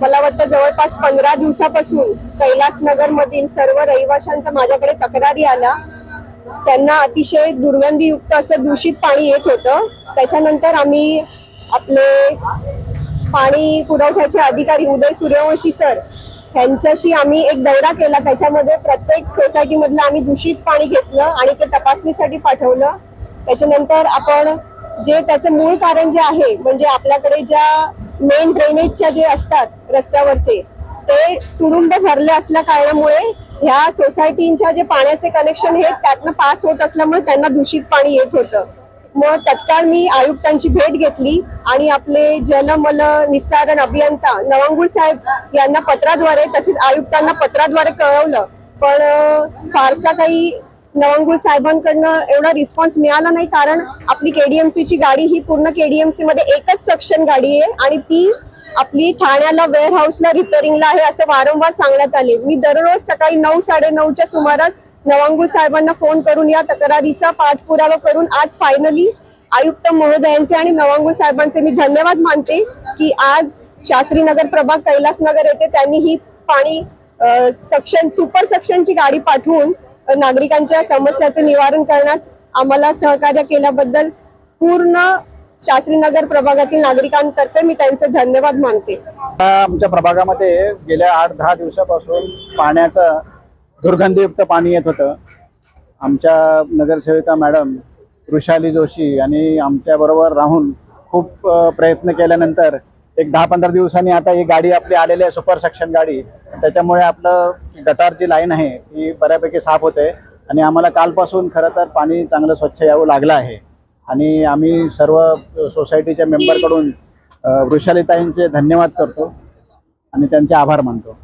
मला वाटतं जवळपास पंधरा दिवसापासून कैलासनगर मधील सर्व रहिवाशांचा माझ्याकडे तक्रारी आला त्यांना अतिशय दुर्गंधीयुक्त असं दूषित पाणी येत होतं. त्याच्यानंतर आम्ही आपले पाणी पुरवठ्याचे अधिकारी उदय सूर्यवंशी सर त्यांच्याशी आम्ही एक दौरा केला. त्याच्यामध्ये प्रत्येक सोसायटी मधलं आम्ही दूषित पाणी घेतलं आणि ते तपासणीसाठी पाठवलं. त्याच्यानंतर आपण जे त्याचं मूळ कारण जे आहे म्हणजे आपल्याकडे ज्या मेन ड्रेनेजच्या जे असतात रस्त्यावरचे ते तुडुंब भरले असल्या कारणामुळे ह्या सोसायटींच्या जे पाण्याचे कनेक्शन हे त्यातनं पास होत असल्यामुळे त्यांना दूषित पाणी येत होतं. मग तत्काळ मी आयुक्तांची भेट घेतली आणि आपले जलमल निस्सारण अभियंता नवांगुळ साहेब यांना पत्राद्वारे तसेच आयुक्तांना पत्राद्वारे कळवलं. पण फारसा काही नवांगुळ साहेबांकडनं एवढा रिस्पॉन्स मिळाला नाही कारण आपली केडीएमसीची गाडी ही पूर्ण केडीएमसी मध्ये एकच सक्षम गाडी आहे आणि ती आपली ठाण्याला वेअरहाऊसला रिपेरिंगला रिपेअरिंगला आहे असं वारंवार सांगण्यात आले. मी दररोज सकाळी नऊ साडे नऊच्या सुमारास नवांगुळ साहेबांना फोन करून या तक्रारीचा पाठपुरावा करून आज फायनली आयुक्त महोदयांचे आणि नवांगुळ साहेबांचे मी धन्यवाद मानते की आज शास्त्रीनगर प्रभाग कैलासनगर येथे त्यांनी ही पाणी सक्शन सुपर सक्शनची गाडी पाठवून नागरिकांच्या समस्याचे निवारण करण्यास आम्हाला सहकार्य केल्याबद्दल पूर्ण शास्त्रीनगर प्रभागातील नागरिकांतर्फे मी त्यांचे धन्यवाद मानते. आमच्या प्रभागामध्ये गेल्या आठ दहा दिवसापासून पाण्याचं दुर्गंधयुक्त पाणी येत होतं. आमच्या नगरसेविका मॅडम वृषाली जोशी यांनी आमच्याबरोबर राहून खूप प्रयत्न केल्यानंतर एक दहा पंधरा दिवसांनी आता ही गाडी आपली आलेली आहे सुपर सेक्शन गाडी. त्याच्यामुळे आपलं गटार जी लाईन आहे ती बऱ्यापैकी साफ होते. आणि आम्हाला कालपासून खरं तर पाणी चांगलं स्वच्छ यावं लागलं आहे. आणि आम्ही सर्व सोसायटीच्या मेंबरकडून अ, वृषालीताईंचे धन्यवाद करतो. आणि त्यांचे आभार मानतो.